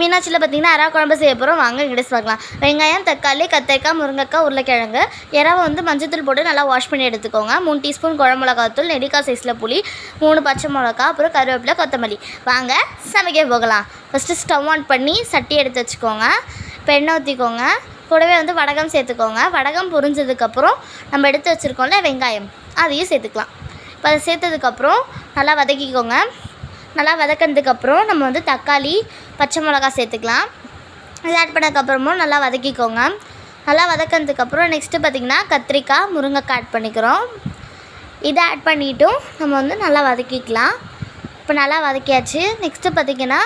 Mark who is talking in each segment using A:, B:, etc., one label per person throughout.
A: மீனாட்சியில் பார்த்தீங்கன்னா எறா குழம்பு செய்ய போகிறோம் வாங்க இங்கிலீஷ் பார்க்கலாம். வெங்காயம் தக்காளி கத்திரிக்காய் முருங்கைக்காய் உருளைக்கிழங்கு. இறாவை வந்து மஞ்சத்தூள் போட்டு நல்லா வாஷ் பண்ணி எடுத்துக்கோங்க. மூணு டீஸ்பூன் குழம்பு மிளகாத்தூள் நெல்லிக்காய் சைஸில் புளி மூணு பச்சை மிளகா அப்புறம் கருவேப்பிலை கொத்தமல்லி. வாங்க சமைக்க போகலாம். ஃபஸ்ட்டு ஸ்டவ் ஆன் பண்ணி சட்டி எடுத்து வச்சுக்கோங்க. இப்போ எண்ணெய் ஊற்றிக்கோங்க கூடவே வந்து வடகம் சேர்த்துக்கோங்க. வடகம் புரிஞ்சதுக்கப்புறம் நம்ம எடுத்து வச்சுருக்கோம்ல வெங்காயம் அதையும் சேர்த்துக்கலாம். இப்போ அதை சேர்த்ததுக்கப்புறம் நல்லா வதக்கிக்கோங்க. நல்லா வதக்கினதுக்கப்புறம் நம்ம வந்து தக்காளி பச்சை மிளகா சேர்த்துக்கலாம். இது ஆட் பண்ணதுக்கப்புறமும் நல்லா வதக்கிக்கோங்க. நல்லா வதக்கினதுக்கப்புறம் நெக்ஸ்ட்டு பார்த்திங்கன்னா கத்திரிக்காய் முருங்கைக்காய் ஆட் பண்ணிக்கிறோம். இதை ஆட் பண்ணிட்டும் நம்ம வந்து நல்லா வதக்கிக்கலாம். இப்போ நல்லா வதக்கியாச்சு. நெக்ஸ்ட்டு பார்த்திங்கன்னா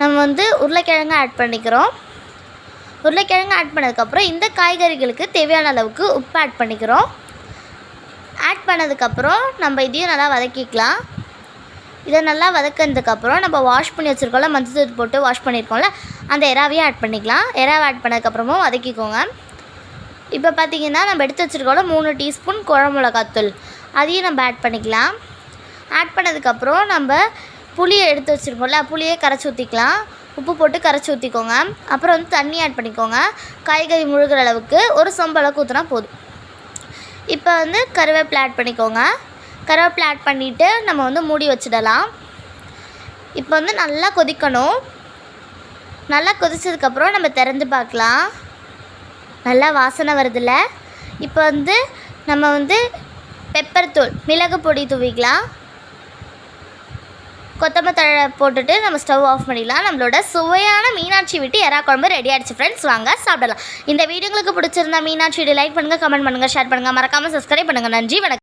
A: நம்ம வந்து உருளைக்கிழங்கு ஆட் பண்ணிக்கிறோம். உருளைக்கிழங்கு ஆட் பண்ணதுக்கப்புறம் இந்த காய்கறிகளுக்கு தேவையான அளவுக்கு உப்பு ஆட் பண்ணிக்கிறோம். ஆட் பண்ணதுக்கப்புறம் நம்ம இதையும் நல்லா வதக்கிக்கலாம். இதை நல்லா வதக்கினதுக்கப்புறம் நம்ம வாஷ் பண்ணி வச்சுருக்கோம்ல மஞ்சள் தூள் போட்டு வாஷ் பண்ணியிருக்கோம்ல அந்த எறாவையும் ஆட் பண்ணிக்கலாம். எறாவை ஆட் பண்ணதுக்கப்புறமும் வதக்கிக்கோங்க. இப்போ பார்த்தீங்கன்னா நம்ம எடுத்து வச்சுருக்கோம்ல மூணு டீஸ்பூன் குழம்புளகாத்தூள் அதையும் நம்ம ஆட் பண்ணிக்கலாம். ஆட் பண்ணதுக்கப்புறம் நம்ம புளியை எடுத்து வச்சுருக்கோம்ல புளியை கரைச்சி ஊற்றிக்கலாம் உப்பு போட்டு கரைச்சி ஊற்றிக்கோங்க அப்புறம் வந்து தண்ணி ஆட் பண்ணிக்கோங்க. காய்கறி முழுகிற அளவுக்கு ஒரு சொம்பளவுக்கு ஊற்றினா போதும். இப்போ வந்து கருவேப்பிலை ஆட் பண்ணிக்கோங்க. கருவேப்பிலை ஆட் பண்ணிவிட்டு நம்ம வந்து மூடி வச்சிடலாம். இப்போ வந்து நல்லா கொதிக்கணும். நல்லா கொதித்ததுக்கப்புறம் நம்ம திறந்து பார்க்கலாம். நல்லா வாசனை வருதுல்ல? இப்போ வந்து நம்ம வந்து பெப்பர் தூள் மிளகு பொடி தூவிக்கலாம். கொத்தமல்லி போட்டுட்டு நம்ம ஸ்டவ் ஆஃப் பண்ணிடலாம். நம்மளோட சுவையான மீனாட்சி விட்டு எறா குழம்பு ரெடி ஆகிடுச்சு ஃப்ரெண்ட்ஸ் வாங்க சாப்பிடலாம். இந்த வீடியோ உங்களுக்கு பிடிச்சிருந்தா மீனாட்சி லைக் பண்ணுங்கள் கமெண்ட் பண்ணுங்கள் ஷேர் பண்ணுங்கள் மறக்காமல் சப்ஸ்கிரைப் பண்ணுங்கள் நன்றி வணக்கம்.